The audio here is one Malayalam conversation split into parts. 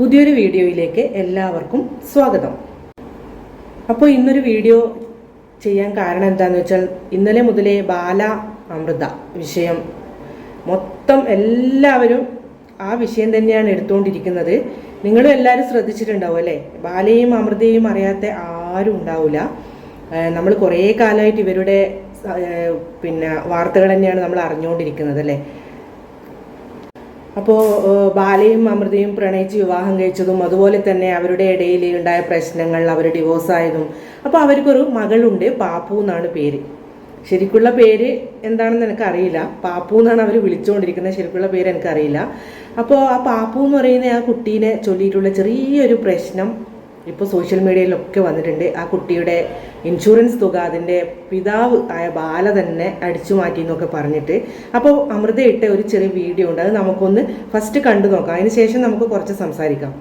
പുതിയൊരു വീഡിയോയിലേക്ക് എല്ലാവർക്കും സ്വാഗതം. അപ്പോൾ ഇന്നൊരു വീഡിയോ ചെയ്യാൻ കാരണം എന്താണെന്ന് വെച്ചാൽ ഇന്നലെ മുതലേ ബാല അമൃത വിഷയം മൊത്തം എല്ലാവരും ആ വിഷയം തന്നെയാണ് എടുത്തുകൊണ്ടിരിക്കുന്നത്. നിങ്ങളും എല്ലാവരും ശ്രദ്ധിച്ചിട്ടുണ്ടാവും അല്ലേ? ബാലയും അമൃതയും അറിയാത്ത ആരും ഉണ്ടാവില്ല നമ്മൾ കുറേ കാലമായിട്ട് ഇവരുടെ പിന്നെ വാർത്തകൾ തന്നെയാണ് നമ്മൾ അറിഞ്ഞുകൊണ്ടിരിക്കുന്നത് അല്ലേ? അപ്പോൾ ബാലയും അമൃതയും പ്രണയിച്ച് വിവാഹം കഴിച്ചതും അതുപോലെ തന്നെ അവരുടെ ഇടയിൽ ഉണ്ടായ പ്രശ്നങ്ങൾ അവർ ഡിവോഴ്സായതും അപ്പോൾ അവർക്കൊരു മകളുണ്ട് പാപ്പു എന്നാണ് പേര്. ശരിക്കുള്ള പേര് എന്താണെന്ന് എനിക്കറിയില്ല. പാപ്പു എന്നാണ് അവർ വിളിച്ചുകൊണ്ടിരിക്കുന്നത് ശരിക്കുള്ള പേര് എനിക്കറിയില്ല. അപ്പോൾ ആ പാപ്പു എന്ന് പറയുന്ന ആ കുട്ടീനെ ചൊല്ലിയിട്ടുള്ള ചെറിയൊരു പ്രശ്നം ഇപ്പോൾ സോഷ്യൽ മീഡിയയിലൊക്കെ വന്നിട്ടുണ്ട്. ആ കുട്ടിയുടെ ഇൻഷുറൻസ് തുക അതിന്റെ പിതാവ് ആയ ബാല തന്നെ അടിച്ചു മാറ്റി എന്നൊക്കെ പറഞ്ഞിട്ട്. അപ്പോൾ അമൃത ഇട്ട ഒരു ചെറിയ വീഡിയോ ഉണ്ട്. അത് നമുക്കൊന്ന് ഫസ്റ്റ് കണ്ടു നോക്കാം. അതിനുശേഷം നമുക്ക് കുറച്ച് സംസാരിക്കാം.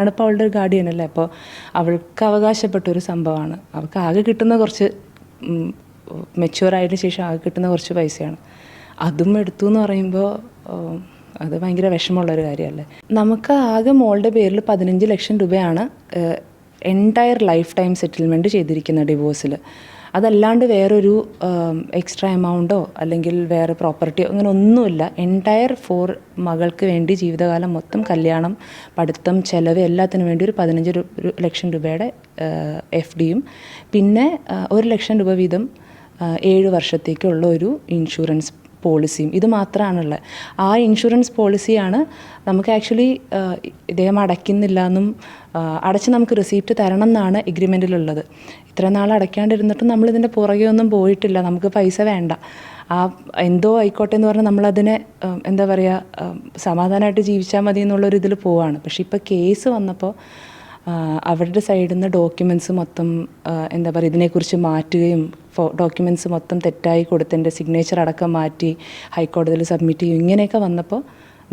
ആണ് ഇപ്പോൾ അവളുടെ ഒരു ഗാർഡിയൻ അല്ലേ? അപ്പോൾ അവൾക്ക് അവകാശപ്പെട്ട ഒരു സംഭവമാണ്. അവൾക്ക് ആകെ കിട്ടുന്ന കുറച്ച് മെച്യൂർ ആയതിനു ശേഷം ആകെ കിട്ടുന്ന കുറച്ച് പൈസയാണ്. അതും എടുത്തു എന്ന് പറയുമ്പോൾ അത് ഭയങ്കര വിഷമമുള്ളൊരു കാര്യമല്ലേ? നമുക്ക് ആകെ മോളുടെ പേരിൽ പതിനഞ്ച് ലക്ഷം രൂപയാണ് എന്റയർ ലൈഫ് ടൈം സെറ്റിൽമെന്റ് ചെയ്തിരിക്കുന്ന ഡിവോഴ്സിൽ അതല്ലാണ്ട് വേറൊരു എക്സ്ട്രാ എമൗണ്ടോ അല്ലെങ്കിൽ വേറെ പ്രോപ്പർട്ടിയോ അങ്ങനെ ഒന്നുമില്ല. എന്റയർ ഫോർ മകൾക്ക് വേണ്ടി ജീവിതകാലം മൊത്തം കല്യാണം പഠിത്തം ചെലവ് എല്ലാത്തിനും വേണ്ടി ഒരു പതിനഞ്ച് ലക്ഷം രൂപയുടെ എഫ് ഡിയും പിന്നെ ഒരു ലക്ഷം രൂപ വീതം ഏഴ് വർഷത്തേക്കുള്ള ഒരു ഇൻഷുറൻസ് പോളിസിയും ഇത് മാത്രമാണുള്ളത്. ആ ഇൻഷുറൻസ് പോളിസിയാണ് നമുക്ക് ആക്ച്വലി ഇദ്ദേഹം അടയ്ക്കുന്നില്ല എന്നും അടച്ച് നമുക്ക് റിസീപ്റ്റ് തരണം എന്നാണ് എഗ്രിമെന്റിലുള്ളത് ഇത്ര നാൾ അടയ്ക്കാണ്ടിരുന്നിട്ടും നമ്മളിതിന്റെ പുറകെ ഒന്നും പോയിട്ടില്ല. നമുക്ക് പൈസ വേണ്ട. ആ എന്തോ ആയിക്കോട്ടെ എന്ന് പറഞ്ഞാൽ നമ്മളതിനെ എന്താ പറയുക സമാധാനമായിട്ട് ജീവിച്ചാൽ മതി എന്നുള്ളൊരു ഇതിൽ പോവാണ്. പക്ഷേ ഇപ്പോൾ കേസ് വന്നപ്പോൾ അവരുടെ സൈഡിൽ നിന്ന് ഡോക്യുമെന്റ്സ് മൊത്തം എന്താ പറയുക ഇതിനെക്കുറിച്ച് മാറ്റുകയും ഫോ ഡോക്യുമെന്റ്സ് മൊത്തം തെറ്റായി കൊടുത്തതിന്റെ സിഗ്നേച്ചർ അടക്കം മാറ്റി ഹൈക്കോടതിയിൽ സബ്മിറ്റ് ചെയ്യും. ഇങ്ങനെയൊക്കെ വന്നപ്പോൾ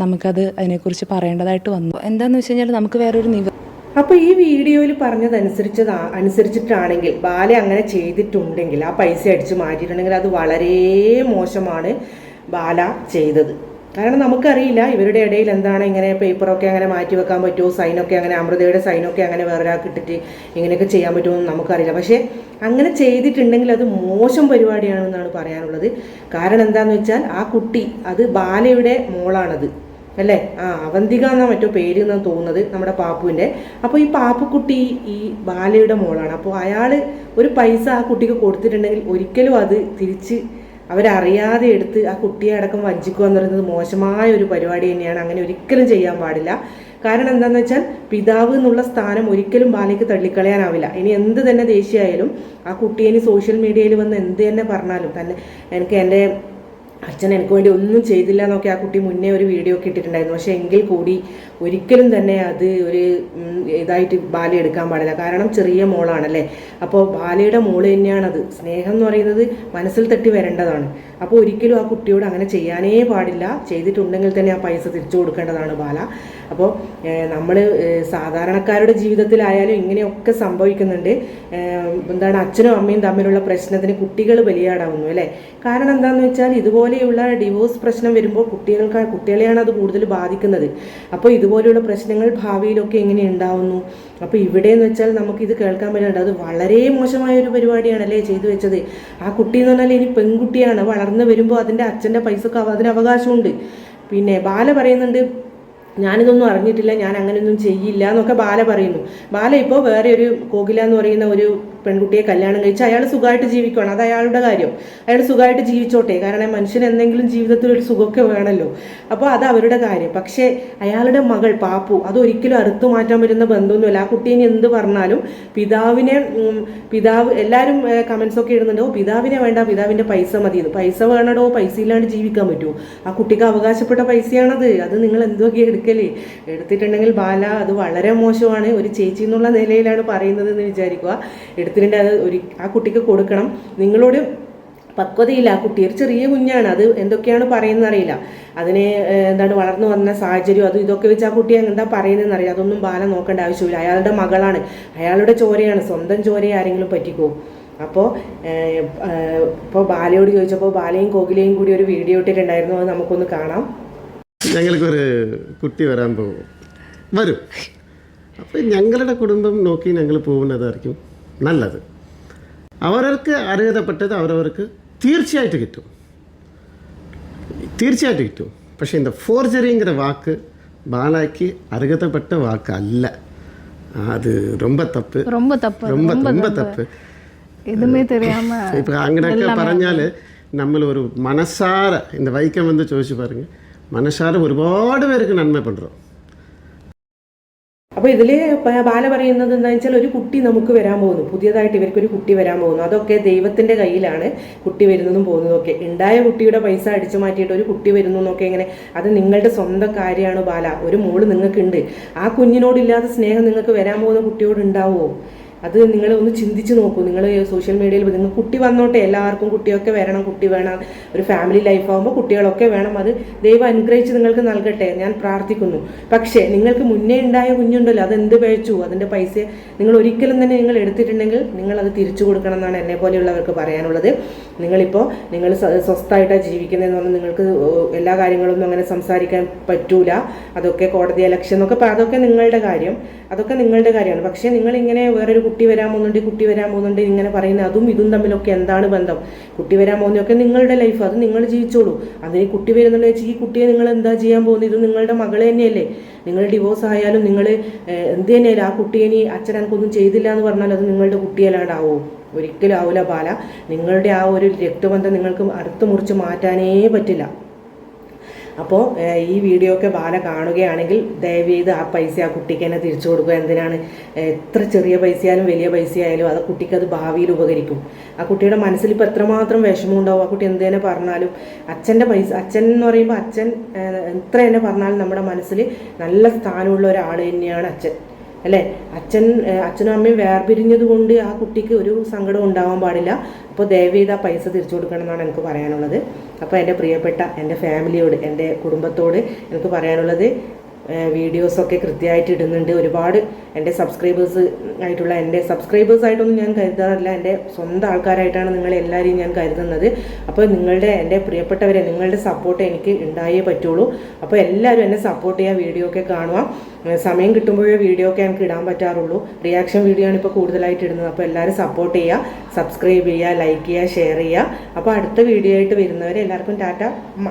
നമുക്കത് അതിനെക്കുറിച്ച് പറയേണ്ടതായിട്ട് വന്നു. എന്താണെന്ന് വെച്ച് കഴിഞ്ഞാൽ നമുക്ക് വേറൊരു നിവ അപ്പോൾ ഈ വീഡിയോയിൽ പറഞ്ഞതനുസരിച്ചതാ അനുസരിച്ചിട്ടാണെങ്കിൽ ബാല അങ്ങനെ ചെയ്തിട്ടുണ്ടെങ്കിൽ ആ പൈസ അടിച്ച് മാറ്റിയിട്ടുണ്ടെങ്കിൽ അത് വളരെ മോശമാണ് ബാല ചെയ്തത്. കാരണം നമുക്കറിയില്ല ഇവരുടെ ഇടയിൽ എന്താണ് ഇങ്ങനെ പേപ്പറൊക്കെ അങ്ങനെ മാറ്റി വെക്കാൻ പറ്റുമോ സൈനൊക്കെ അങ്ങനെ അമൃതയുടെ സൈനൊക്കെ അങ്ങനെ വേറെ ഒരാൾക്ക് ഇട്ടിട്ട് ഇങ്ങനെയൊക്കെ ചെയ്യാൻ പറ്റുമോ എന്ന് നമുക്കറിയില്ല. പക്ഷേ അങ്ങനെ ചെയ്തിട്ടുണ്ടെങ്കിൽ അത് മോശം പരിപാടിയാണെന്നാണ് പറയാനുള്ളത്. കാരണം എന്താണെന്ന് വെച്ചാൽ ആ കുട്ടി അത് ബാലയുടെ മോളാണത്. അല്ലേ? ആ അവന്തിക എന്നാ മറ്റോ പേര് എന്നാണ് തോന്നുന്നത് നമ്മുടെ പാപ്പുവിന്റെ. അപ്പോൾ ഈ പാപ്പുക്കുട്ടി ഈ ബാലയുടെ മോളാണ്. അപ്പോൾ അയാൾ ഒരു പൈസ ആ കുട്ടിക്ക് കൊടുത്തിട്ടുണ്ടെങ്കിൽ ഒരിക്കലും അത് തിരിച്ച് അവരറിയാതെ എടുത്ത് ആ കുട്ടിയെ അടക്കം വഞ്ചിക്കുക എന്ന് പറയുന്നത് മോശമായ ഒരു പരിപാടി തന്നെയാണ്. അങ്ങനെ ഒരിക്കലും ചെയ്യാൻ പാടില്ല. കാരണം എന്താണെന്ന് വെച്ചാൽ പിതാവ് എന്നുള്ള സ്ഥാനം ഒരിക്കലും ബാലയ്ക്ക് തള്ളിക്കളയാനാവില്ല. ഇനി എന്ത് തന്നെ ദേഷ്യമായാലും ആ കുട്ടിയെ സോഷ്യൽ മീഡിയയിൽ വന്ന് എന്ത് തന്നെ പറഞ്ഞാലും തന്നെ എനിക്ക് എന്റെ അച്ഛൻ എനിക്ക് വേണ്ടി ഒന്നും ചെയ്തില്ല എന്നൊക്കെ ആ കുട്ടി മുന്നേ ഒരു വീഡിയോ ഒക്കെ ഇട്ടിട്ടുണ്ടായിരുന്നു. പക്ഷെ എങ്കിൽ കൂടി ഒരിക്കലും തന്നെ അത് ഒരു ഇതായിട്ട് ബാല എടുക്കാൻ പാടില്ല. കാരണം ചെറിയ മോളാണല്ലേ? അപ്പോൾ ബാലയുടെ മോൾ തന്നെയാണത്. സ്നേഹം എന്ന് പറയുന്നത് മനസ്സിൽ തട്ടി വരേണ്ടതാണ്. അപ്പോൾ ഒരിക്കലും ആ കുട്ടിയോട് അങ്ങനെ ചെയ്യാനേ പാടില്ല. ചെയ്തിട്ടുണ്ടെങ്കിൽ തന്നെ ആ പൈസ തിരിച്ചു കൊടുക്കേണ്ടതാണ് ബാല. അപ്പോൾ നമ്മൾ സാധാരണക്കാരുടെ ജീവിതത്തിലായാലും ഇങ്ങനെയൊക്കെ സംഭവിക്കുന്നുണ്ട്. എന്താണ് അച്ഛനും അമ്മയും തമ്മിലുള്ള പ്രശ്നത്തിന് കുട്ടികൾ ബലിയാടാവുന്നു അല്ലേ? കാരണം എന്താണെന്ന് വെച്ചാൽ ഇതുപോലെയുള്ള ഡിവോഴ്സ് പ്രശ്നം വരുമ്പോൾ കുട്ടികൾക്ക് കുട്ടികളെയാണ് അത് കൂടുതൽ ബാധിക്കുന്നത്. അപ്പോൾ ഇതുപോലെയുള്ള പ്രശ്നങ്ങൾ ഭാവിയിലൊക്കെ എങ്ങനെ ഉണ്ടാവുന്നു? അപ്പോൾ ഇവിടെ എന്ന് വെച്ചാൽ നമുക്ക് ഇത് കേൾക്കാൻ പറ്റുന്നുണ്ട്. അത് വളരെ മോശമായ ഒരു പരിപാടിയാണല്ലേ ചെയ്തു വെച്ചത്. ആ കുട്ടി എന്ന് പറഞ്ഞാൽ ഇനി പെൺകുട്ടിയാണ്. വളർന്നു വരുമ്പോൾ അതിന്റെ അച്ഛന്റെ പൈസക്ക് അതിന് അവകാശമുണ്ട്. പിന്നെ ബാല പറയുന്നുണ്ട് ഞാനിതൊന്നും അറിഞ്ഞിട്ടില്ല ഞാൻ അങ്ങനെയൊന്നും ചെയ്യില്ല എന്നൊക്കെ ബാല പറയുന്നു. ബാല ഇപ്പോൾ വേറെ ഒരു കോകില എന്ന് പറയുന്ന ഒരു പെൺകുട്ടിയെ കല്യാണം കഴിച്ച് അയാൾ സുഖമായിട്ട് ജീവിക്കുകയാണ് അത് അയാളുടെ കാര്യം. അയാൾ സുഖമായിട്ട് ജീവിച്ചോട്ടെ. കാരണം മനുഷ്യന് എന്തെങ്കിലും ജീവിതത്തിൽ ഒരു സുഖമൊക്കെ വേണമല്ലോ അപ്പോൾ അത് അവരുടെ കാര്യം. പക്ഷേ അയാളുടെ മകൾ പാപ്പു അതൊരിക്കലും അറുത്തു മാറ്റാൻ പറ്റുന്ന ബന്ധമൊന്നുമില്ല. ആ കുട്ടീനെ എന്ത് പറഞ്ഞാലും പിതാവിനെ പിതാവ് എല്ലാവരും കമൻസ് ഒക്കെ ഇടുന്നുണ്ടോ. പിതാവിനെ വേണ്ട. പിതാവിന്റെ പൈസ മതിയെന്ന് പൈസ വേണടോ? പൈസ ഇല്ലാണ്ട് ജീവിക്കാൻ പറ്റുമോ? ആ കുട്ടിക്ക് അവകാശപ്പെട്ട പൈസയാണത്. അത് നിങ്ങൾ എന്തൊക്കെ എടുക്കലേ എടുത്തിട്ടുണ്ടെങ്കിൽ ബാല അത് വളരെ മോശമാണ്. ഒരു ചേച്ചി എന്നുള്ള നിലയിലാണ് പറയുന്നത് എന്ന് വിചാരിക്കുക എടുത്തിട്ടുണ്ട് അത് ഒരു ആ കുട്ടിക്ക് കൊടുക്കണം. നിങ്ങളോട് പക്വതയില്ല. ആ കുട്ടി ഒരു ചെറിയ കുഞ്ഞാണ്. അത് എന്തൊക്കെയാണ് പറയുന്നത് അറിയില്ല. അതിനെ എന്താണ് വളർന്നു വന്ന സാഹചര്യം അതും ഇതൊക്കെ വെച്ച് ആ കുട്ടി എന്താ പറയുന്നതെന്ന് അറിയില്ല. അതൊന്നും ബാല നോക്കേണ്ട ആവശ്യമില്ല. അയാളുടെ മകളാണ്. അയാളുടെ ചോരയാണ്. സ്വന്തം ചോരയെ ആരെങ്കിലും പറ്റിക്കോ? അപ്പോൾ ഇപ്പോൾ ബാലയോട് ചോദിച്ചപ്പോൾ ബാലയും കോകിലയും കൂടി ഒരു വീഡിയോ ഇട്ടിട്ടുണ്ടായിരുന്നു. അത് നമുക്കൊന്ന് കാണാം. ഞങ്ങൾക്കൊരു കുട്ടി വരാൻ പോകും. വരും. അപ്പോൾ ഞങ്ങളുടെ കുടുംബം നോക്കി ഞങ്ങൾ പോകുന്നതായിരിക്കും நல்லത് അവരവർക്ക് അർഹതപ്പെട്ടത് അവരവർക്ക് തീർച്ചയായിട്ട് കിട്ടും തീർച്ചയായിട്ട് കിട്ടും പക്ഷേ ഇന്ന് ഫോർജറിங்கிற வாக்கு பாலாக்கு அருகதப்பட்ட வாக்கு அல்ல அது ரொம்ப தப்பு ரொம்ப தப்பு ரொம்ப ரொம்ப தப்பு எதுவுமே தெரியாம இப்போ அங்கடக்க പറഞ്ഞാൽ നമ്മൾ ഒരു മനസ്സാര இந்த வைக்கம் வந்து ചോദിച്ചു பாருங்க മനസ്സാര ഒരുപാട് പേർക്ക് നന്മ பண்ணுறோம் അപ്പോൾ ഇതിൽ ബാല പറയുന്നത് എന്താ വെച്ചാൽ ഒരു കുട്ടി നമുക്ക് വരാൻ പോകുന്നു. പുതിയതായിട്ട് ഇവർക്കൊരു കുട്ടി വരാൻ പോകുന്നു. അതൊക്കെ ദൈവത്തിന്റെ കയ്യിലാണ് കുട്ടി വരുന്നതും പോകുന്നതും ഒക്കെ. ഉണ്ടായ കുട്ടിയുടെ പൈസ അടിച്ചു മാറ്റിയിട്ട് ഒരു കുട്ടി വരുന്നു എന്നൊക്കെ ഇങ്ങനെ അത് നിങ്ങളുടെ സ്വന്തം കാര്യമാണ് ബാല. ഒരു മോൾ നിങ്ങൾക്കുണ്ട്. ആ കുഞ്ഞിനോടില്ലാത്ത സ്നേഹം നിങ്ങൾക്ക് വരാൻ പോകുന്ന കുട്ടിയോട് ഉണ്ടാവുമോ? അത് നിങ്ങൾ ഒന്ന് ചിന്തിച്ച് നോക്കൂ. നിങ്ങൾ സോഷ്യൽ മീഡിയയിൽ നിങ്ങൾ കുട്ടി വന്നോട്ടെ. എല്ലാവർക്കും കുട്ടിയൊക്കെ വരണം. കുട്ടി വേണം. ഒരു ഫാമിലി ലൈഫ് ആകുമ്പോൾ കുട്ടികളൊക്കെ വേണം. അത് ദൈവം അനുഗ്രഹിച്ച് നിങ്ങൾക്ക് നൽകട്ടെ. ഞാൻ പ്രാർത്ഥിക്കുന്നു. പക്ഷേ നിങ്ങൾക്ക് മുന്നേ ഉണ്ടായ കുഞ്ഞുണ്ടല്ലോ. അത് എന്ത് പഴിച്ചു? അതിന്റെ പൈസ നിങ്ങൾ ഒരിക്കലും തന്നെ നിങ്ങൾ എടുത്തിട്ടുണ്ടെങ്കിൽ നിങ്ങൾ അത് തിരിച്ചു കൊടുക്കണം എന്നാണ് എന്നെ പോലെയുള്ളവർക്ക് പറയാനുള്ളത്. നിങ്ങളിപ്പോൾ നിങ്ങൾ സ്വ- സ്വസ്ഥമായിട്ടാണ് ജീവിക്കുന്നതെന്ന് പറഞ്ഞാൽ നിങ്ങൾക്ക് എല്ലാ കാര്യങ്ങളൊന്നും അങ്ങനെ സംസാരിക്കാൻ പറ്റൂല. അതൊക്കെ കോടതി ഇലക്ഷൻ എന്നൊക്കെ അതൊക്കെ നിങ്ങളുടെ കാര്യം. അതൊക്കെ നിങ്ങളുടെ കാര്യമാണ്. പക്ഷേ നിങ്ങളിങ്ങനെ വേറൊരു കുട്ടി വരാൻ പോകുന്നുണ്ട് കുട്ടി വരാൻ പോകുന്നുണ്ട് ഇങ്ങനെ പറയുന്ന അതും ഇതും തമ്മിലൊക്കെ എന്താണ് ബന്ധം? കുട്ടി വരാൻ പോകുന്നതൊക്കെ നിങ്ങളുടെ ലൈഫ് അത് നിങ്ങൾ ജീവിച്ചോളൂ. അതിന് കുട്ടി വരുന്നുണ്ടെന്ന് വെച്ചാൽ ഈ കുട്ടിയെ നിങ്ങൾ എന്താ ചെയ്യാൻ പോകുന്നത്? ഇത് നിങ്ങളുടെ മകൾ തന്നെയല്ലേ? നിങ്ങൾ ഡിവോഴ്സ് ആയാലും നിങ്ങൾ എന്ത് തന്നെയായാലും ആ കുട്ടിയെ ഇനി അച്ഛൻ എനിക്കൊന്നും ചെയ്തില്ല എന്ന് പറഞ്ഞാൽ അത് നിങ്ങളുടെ കുട്ടിയല്ലാണ്ടാവോ? ഒരിക്കലും ആവില്ല ബാല. നിങ്ങളുടെ ആ ഒരു രക്തബന്ധം നിങ്ങൾക്ക് അടുത്ത് മുറിച്ച് മാറ്റാനേ പറ്റില്ല. അപ്പോൾ ഈ വീഡിയോ ഒക്കെ ബാല കാണുകയാണെങ്കിൽ ദയവ് ചെയ്ത് ആ പൈസ ആ കുട്ടിക്ക് തന്നെ തിരിച്ചു കൊടുക്കുക. എന്തിനാണ്? എത്ര ചെറിയ പൈസയായാലും വലിയ പൈസയായാലും അത് കുട്ടിക്ക് അത് ഭാവിയിൽ ഉപകരിക്കും. ആ കുട്ടിയുടെ മനസ്സിൽ ഇപ്പോൾ എത്രമാത്രം വിഷമം ഉണ്ടാവും. ആ കുട്ടി എന്ത് തന്നെ പറഞ്ഞാലും അച്ഛന്റെ പൈസ അച്ഛൻ എന്ന് പറയുമ്പോൾ അച്ഛൻ എത്ര തന്നെ പറഞ്ഞാലും നമ്മുടെ മനസ്സിൽ നല്ല സ്ഥാനമുള്ള ഒരാൾ തന്നെയാണ് അച്ഛൻ. അല്ലേ? അച്ഛൻ അച്ഛനും അമ്മയും വേർപിരിഞ്ഞത് കൊണ്ട് ആ കുട്ടിക്ക് ഒരു സങ്കടം ഉണ്ടാവാൻ പാടില്ല. അപ്പോൾ ദയവ് ചെയ്ത് ആ പൈസ തിരിച്ചു കൊടുക്കണം എന്നാണ് എനിക്ക് പറയാനുള്ളത്. അപ്പോൾ എന്റെ പ്രിയപ്പെട്ട എന്റെ ഫാമിലിയോട് എന്റെ കുടുംബത്തോട് എനിക്ക് പറയാനുള്ളത് വീഡിയോസൊക്കെ കൃത്യമായിട്ട് ഇടുന്നുണ്ട്. ഒരുപാട് എന്റെ സബ്സ്ക്രൈബേഴ്സ് ആയിട്ടുള്ള എന്റെ സബ്സ്ക്രൈബേഴ്സ് ആയിട്ടൊന്നും ഞാൻ കരുതാറില്ല. എന്റെ സ്വന്തം ആൾക്കാരായിട്ടാണ് നിങ്ങൾ എല്ലാവരെയും ഞാൻ കരുതുന്നത്. അപ്പോൾ നിങ്ങളുടെ എന്റെ പ്രിയപ്പെട്ടവരെ നിങ്ങളുടെ സപ്പോർട്ട് എനിക്ക് ഉണ്ടായേ പറ്റുള്ളൂ. അപ്പോൾ എല്ലാവരും എന്നെ സപ്പോർട്ട് ചെയ്യുക വീഡിയോ ഒക്കെ കാണുക. സമയം കിട്ടുമ്പോഴേ വീഡിയോ ഒക്കെ എനിക്ക് ഇടാൻ പറ്റാറുള്ളൂ. റിയാക്ഷൻ വീഡിയോ ആണ് ഇപ്പോൾ കൂടുതലായിട്ട് ഇടുന്നത്. അപ്പോൾ എല്ലാവരും സപ്പോർട്ട് ചെയ്യുക സബ്സ്ക്രൈബ് ചെയ്യുക ലൈക്ക് ചെയ്യുക ഷെയർ ചെയ്യുക. അപ്പോൾ അടുത്ത വീഡിയോ ആയിട്ട് വരുന്നവരെ എല്ലാവർക്കും ടാറ്റ അമ്മ